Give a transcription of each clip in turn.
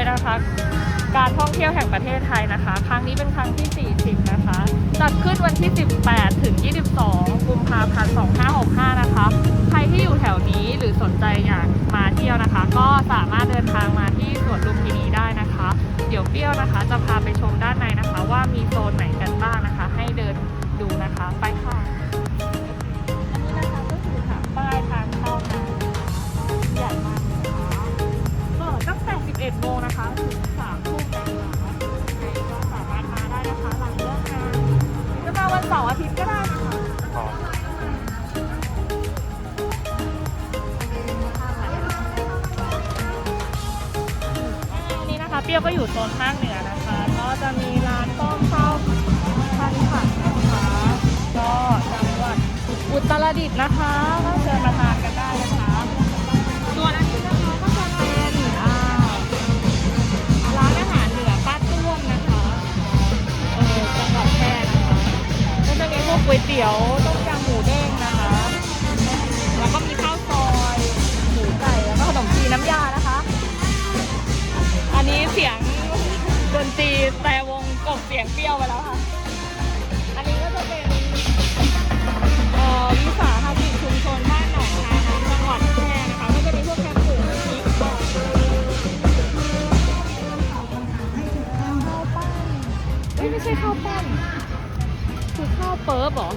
ยนะคะ การท่องเที่ยวแห่งประเทศไทยนะคะ ครั้งนี้เป็นครั้งที่ 40 นะคะ จัดขึ้นวันที่ 18 ถึง 22 กุมภาพันธ์ 2565 นะคะ ใครที่อยู่แถวนี้หรือสนใจอยากมาเที่ยวนะคะ ก็สามารถเดินทางมาที่สวนลุมพินีได้นะคะ เดี๋ยวเปรี้ยวนะคะ จะพาไปชมด้านในนะคะ ว่ามีโซนไหนกันบ้างนะคะ ให้เดินดูนะคะ ไปค่ะ 11โมงนะคะถึง3ทุ่มนะคะใครก็สามารถมาได้นะคะหลังเลิกงานจะมาวันเสาร์อาทิตย์ก็ได้นะคะอันนี้นะคะเปรี้ยวก็อยู่โซนภาคเหนือนะคะ ก็จะมีร้านต้มข้าวพันผักนะคะ ก็จังหวัดอุตรดิตถ์นะคะก็เชิญมาทานกัน ก๋วยเตี๋ยวต้มยำหมูเด้งนะคะ แล้วก็มีข้าวซอยหมูไก่แล้วก็ขนมจีนน้ำยานะคะ อันนี้เสียงดนตรีแต่วงกบเสียงเปรี้ยวไปแล้วค่ะ อันนี้ก็จะเป็นวิสาหกิจชุมชนบ้านหนองนาน้ำจังหวัดแพร่นะคะก็จะมีพวกแคปหมูพริกบอกข้าวปั้นเฮ้ยไม่ใช่ข้าวปั้น คือข้าวเปิ๊บเหรอ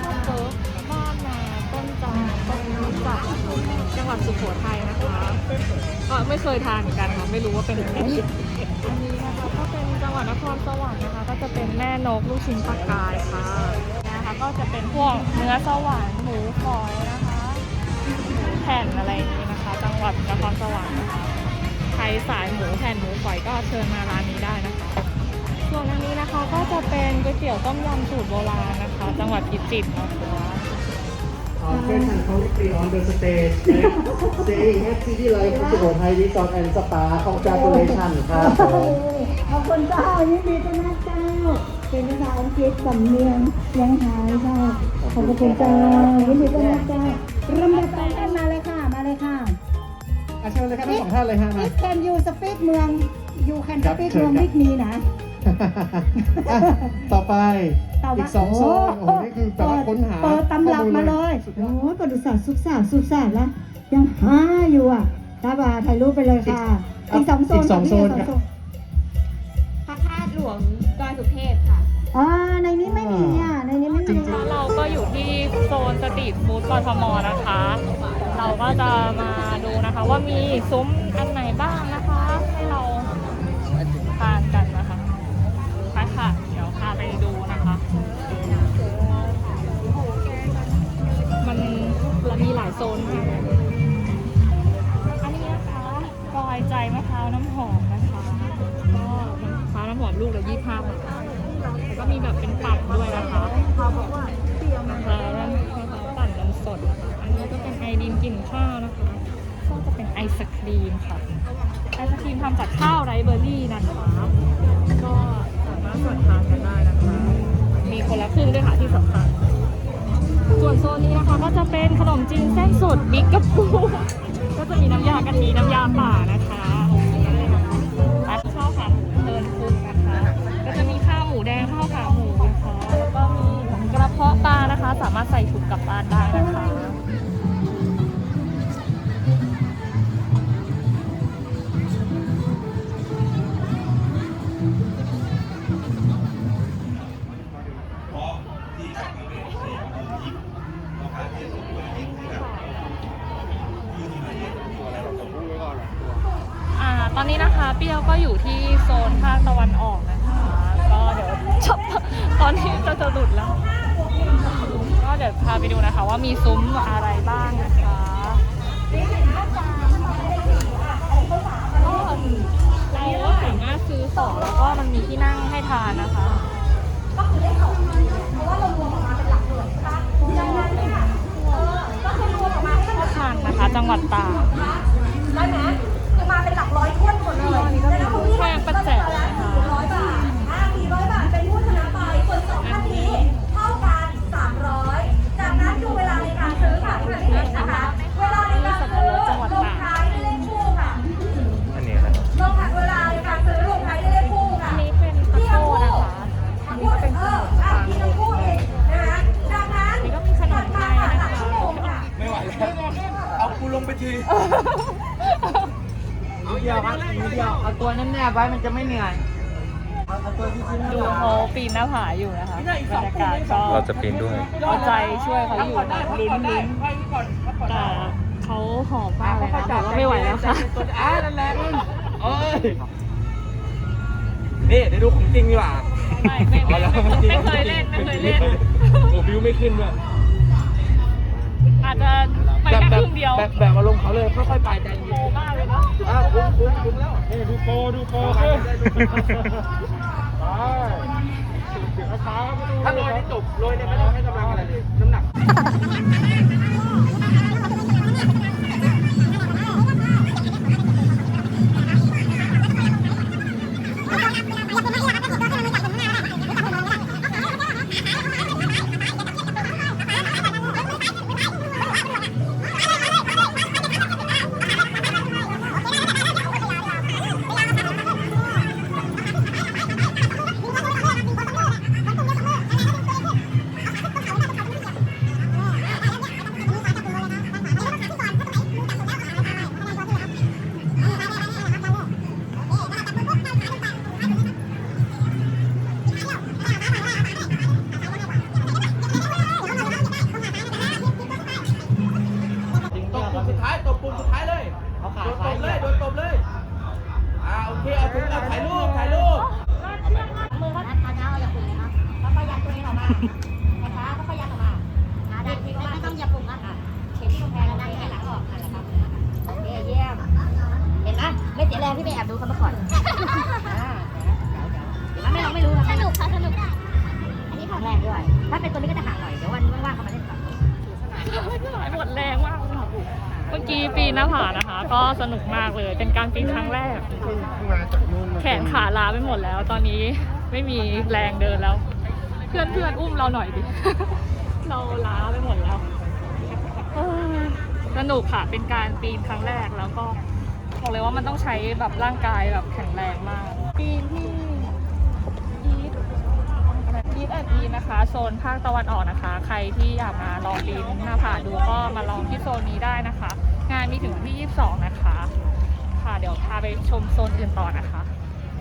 ข้าวเปิ๊บบ้านนาต้นจานต้นรู้จักจังหวัดสุโขทัยนะคะก็ไม่เคยทานเหมือนกันค่ะไม่รู้ว่าเป็นยังไงอันนี้นะคะก็เป็นจังหวัดนครสวรรค์นะคะ ก็จะเป็นแม่นกลูกชิ้นปลากายค่ะนะคะ ก็จะเป็นพวกเนื้อสวรรค์หมูฝอยนะคะหมูแผ่นอะไรนี้นะคะ จังหวัดนครสวรรค์นะคะใครสายหมูแผ่นหมูฝอยก็เชิญมาร้ นอันนี้นะคะก็จะเป็นก๋วยเตี๋ยวต้มยำสูตรโบราณนะคะ จังหวัดพิจิตรนะคะ Our friends and colleagues on the stage saying FCD Life สุโขทัย Resort and Spa Congratulations ครับผมขอบคุณเจ้ายินดีต้อนรับเจ้า เป็นภาษาอังกฤษสำเนียงยังหายเจ้าขอบคุณเจ้ายินดีต้อนรับเจ้าลำดับต่อไปมาเลยค่ะ มาเลยค่ะอะเชิญเลยครับทั้งสองท่านเลยฮะมา If can you speak เมือง you can ครับ speak เชิเมืญองครับวิกมีนะ อะต่อไปต่อมาอีกสองโซนโอ้โหนี่คือแบบว่าค้นหาเปิดตำรับมาเลยสุดยโอ้อดยประวัติศาสตร์สุขศาสตร์สุขศาสตร์แล้วยังหาอยู่อะตาบาถ่ายรูปไปเลยค่ะ อีกสองโซนอีกสองโซน ค่ะพี่ครับพระธาตุหลวงดอยสุเทพค่ะอ๋อในนี้ไม่มีอะในนี้ไม่มีแล้วเราก็อยู่ที่โซนสตรีทฟู้ดกทมนะคะ เราก็จะมาดูนะคะว่ามีซุ้มอันไหน นมากอันนี้นะคะกอยใจมะพร้าวน้ำหอมนะคะก็มะพร้าวน้ำหอมลูกละยี่ห้าบาทแล้วก็มีแบบเป็นปั่นด้วยนะคะมะพร้าวมะพร้าวปั่นนมสดอันนี้ก็เป็นไอดินกลิ่นข้าวนะคะก็จะเป็นไอศครีมค่ะไอศครีมทำจากข้าวไรเบอร์รี่นะคะก็สามารถสั่งทานกันได้นะคะ มีคนละครึ่งด้วยค่ะที่สำคัญ ส่วนโซนนี้นะคะก็จะเป็นขนมจีนเส้นสดบิ๊กกระปูก็จะมีน้ำยากะทิน้ำยาป่านะคะอัดข้าวขาหมูเดินคุกนะคะ ก็จะมีข้าวหมูแดงข้าวขาหมูนะคะแล้วก็มีกระเพาะปลานะคะ สามารถใส่ถุงกลับบ้านได้นะคะ ซุ้มอะไรบ้างนะคะก็เราก็สามารถซื้อของแล้วก็มันมีที่นั่งให้ทานนะคะทานนะคะ จังหวัดตากได้ไหมจะมาเป็นหลักร้อยถ้วนหมดเลยแล้วนะคุณพี่แพงประแจกนะคะ ลงไปทีนิดเดียวครับนิดเดียวเอาตัวแนบๆไว้มันจะไม่เหนื่อยเอาเอาตัวที่ชิ้นดูเขาปีนหน้าผาอยู่นะคะบรรยากาศก็เราจะปีนด้วยเอาใจช่วยเขาอยู่นะลุ้นลุ้นแต่เขาหอมมากเลยนะแต่ว่าไม่ไหวแล้วค่ะอ่านั่นแหละเอ้ยนี่เดี๋ยวดูของจริงดีกว่าไม่ไม่ไม่ไม่เคยเล่นไม่เคยเล่นโอ้บิวไม่ขึ้นด้วยอาจจะ ไปแค่ครึ่งเดียว แบบแบบอารมณ์เขาเลยค่อยๆไปใจเย็นโตมากเลยเนาะอะคุ้มคุ้มคุ้มแล้วนี่ดูโปรดูโปรขึ้นถ้าโรยนี่จบโรยเนี่ยไม่ต้องให้กำลังอะไรเลยน้ำหนัก ยัดตัวเองออกมาช้าๆแล้วก็ยัดออกมาอ่าได้ทีไม่ต้องอย่าปุ่มนะเข็นที่กำแพงแล้วได้ให้หลังออกนั่นแหละครับโอเคเยี่ยม เห็นไหมไม่เสียแรงที่ไปแอบดูเขามาก่อนอ่าเดี๋ยวเดี๋ยวไม่เราไม่รู้สนุกค่ะสนุก อันนี้ของแรงด้วย ถ้าเป็นตัวนี้ก็จะห่างหน่อย เดี๋ยววันว่างๆเขามาเล่นก่อนหมดแรงมากเลยค่ะเมื่อกี้ปีนหน้าผานะคะ ก็สนุกมากเลย เป็นการปีนครั้งแรกแขนขาล้าไปหมดแล้ว ตอนนี้ไม่มีแรงเดินแล้ว พื่อนเพื่อนๆอุ้มเราหน่อยดิ เราล้าไปหมดแล้วสนุกค่ะ เป็นการปีนครั้งแรกแล้วก็บอกเลยว่ามันต้องใช้แบบร่างกายแบบแข็งแรงมาก ปีนที่อีทอีทแอนอีนะคะโซนภาคตะวันออกนะคะ ใครที่อยากมาลองปีนหน้าผาดูก็มาลองที่โซนนี้ได้นะคะ งานมีถึงวันที่ 22 นะคะ ค่ะเดี๋ยวพาไปชมโซนอื่นต่อนะคะ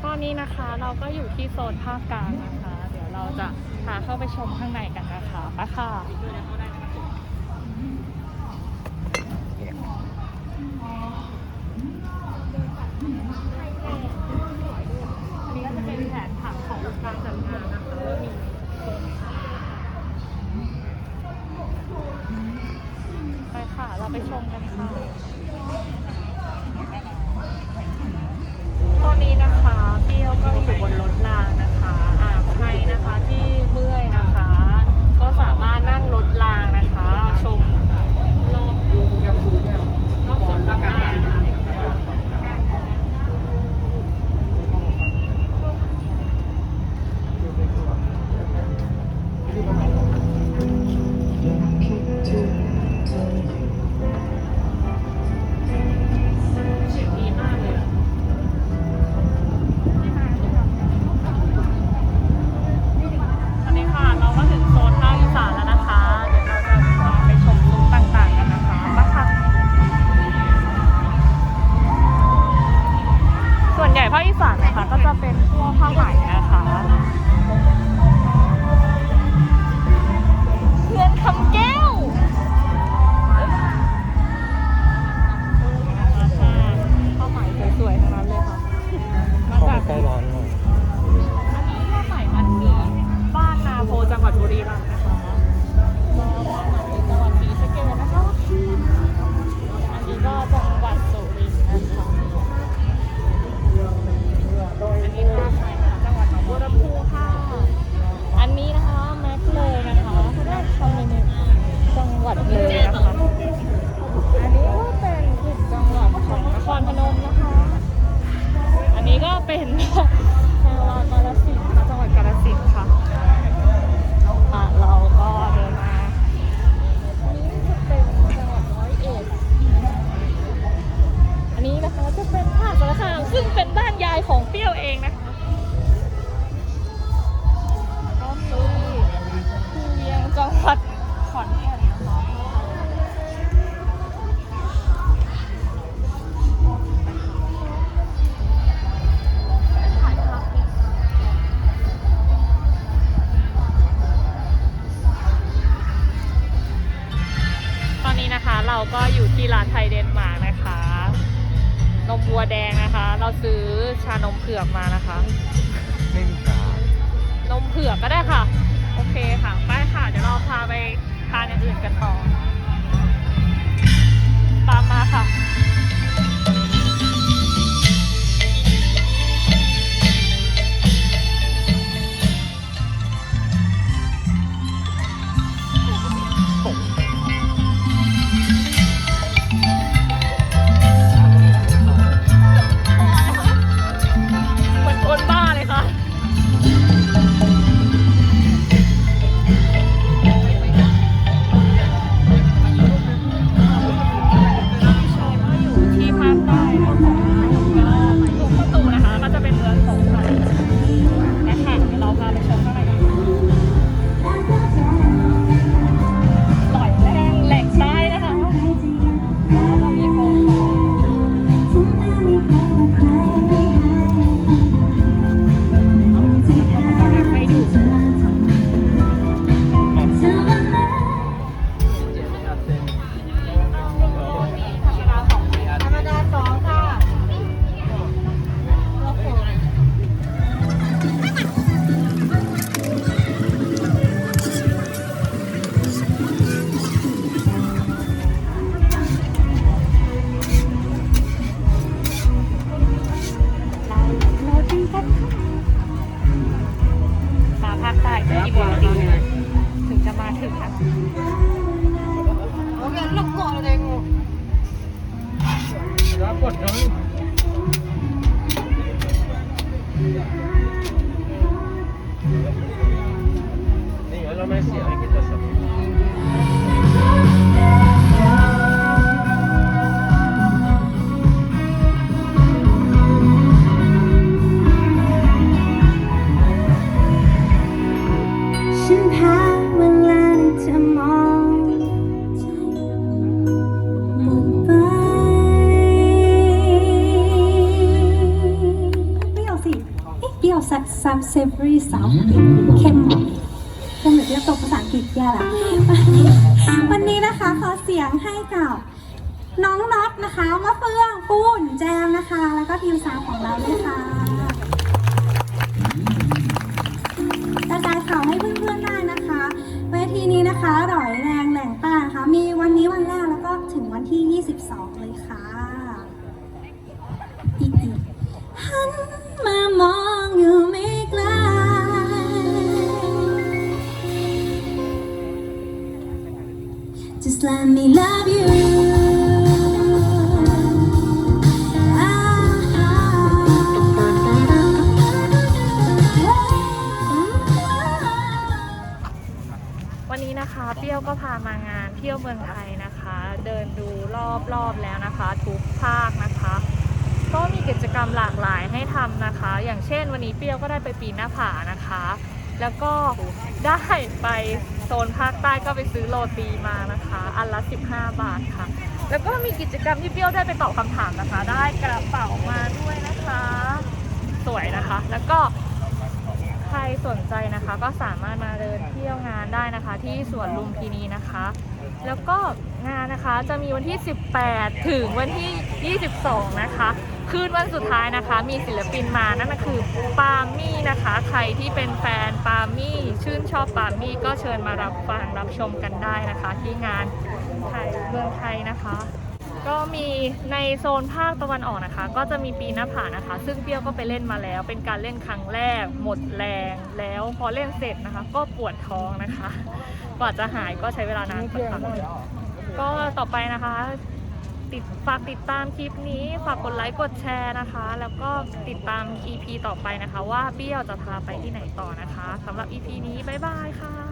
ตอนนี้นะคะเราก็อยู่ที่โซนภาคกลางนะคะ เราจะพาเข้าไปชมข้างในกันนะคะไปค่ะอันนี้ก็จะเป็นแผนผังของการจัดงานนะคะว่ามีไปค่ะ เราไปชมกันค่ะ อื่นกันต่อ กี่โม บซับเซฟรี่สาวเข้มก็เหมือนจะตกภาษาอังกฤษแย่ละวันนี้นะคะขอเสียงให้กับน้องน็อตนะคะมะเฟืองปูนแจมนะคะ แล้วก็ทีมสาวของเราด้วยค่ะ ปีนหน้าผานะคะ แล้วก็ได้ไปโซนภาคใต้ก็ไปซื้อโรตีมานะคะ อันละ 15 บาทค่ะ แล้วก็มีกิจกรรมที่เปรี้ยวได้ไปตอบคำถามนะคะ ได้กระเป๋ามาด้วยนะคะ สวยนะคะ แล้วก็ใครสนใจนะคะก็สามารถมาเดินเที่ยวงานได้นะคะ ที่สวนลุมพินีนะคะ แล้วก็งานนะคะจะมีวันที่ 18 ถึงวันที่ 22 นะคะ คืนวันสุดท้ายนะคะ มีศิลปินมานั่นก็คือปาล์มี่นะคะ ใครที่เป็นแฟนปาล์มี่ชื่นชอบปาล์มี่ก็เชิญมารับฟังรับชมกันได้นะคะ ที่งานไทยเมืองไทยนะคะ ก็มีในโซนภาคตะวันออกนะคะ ก็จะมีปีหน้าผานะคะ ซึ่งเปี้ยวก็ไปเล่นมาแล้ว เป็นการเล่นครั้งแรก หมดแรงแล้วพอเล่นเสร็จนะคะ ก็ปวดท้องนะคะ กว่าจะหายก็ใช้เวลานานกพักหนึ่งก็ต่อไปนะคะ ติดฝากติดตามคลิปนี้ฝากกดไลค์กดแชร์นะคะ แล้วก็ติดตาม EP ต่อไปนะคะ ว่าเปี้ยวจะพาไปที่ไหนต่อนะคะสำหรับ EP นี้บ๊ายบายค่ะ